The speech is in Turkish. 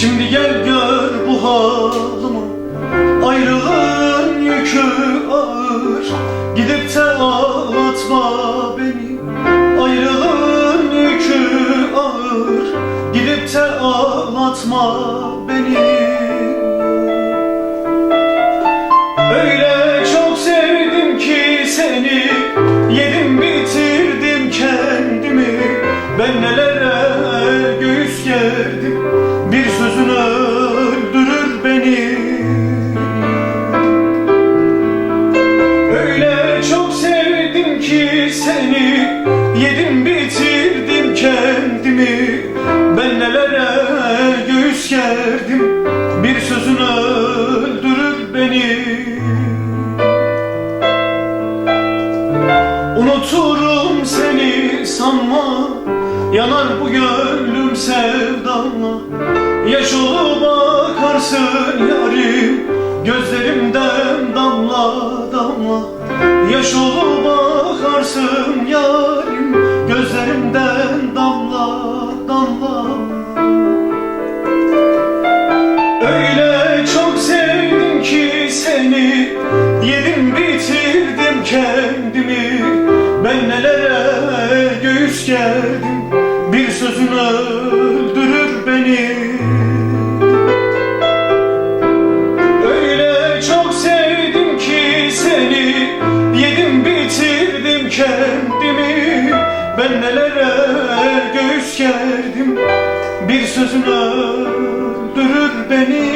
Şimdi gel gör bu halımı. Ayrılığın yükü ağır. Gidip de ağlatma beni. Ayrılığın yükü ağır. Gidip de ağlatma beni. Öyle çok sevdim ki seni. Yedim bitirdim kendimi. Ben nelere göğüs gerdim? Seni Yedim bitirdim kendimi. Ben nelere göğüs gerdim Bir sözün öldürür beni. Unuturum seni sanma Yanar bu gönlüm sevdanla Yaş olup bakarsın yarim Gözlerimden damla damla. Yaş olup bakarsın yarim Gözlerimden damla damla. Öyle çok sevdim ki seni Yedim bitirdim kendimi. Ben nelere göğüs gerdim Bir sözün kendimi Ben nelere göğüs gerdim? Bir sözün öldürür beni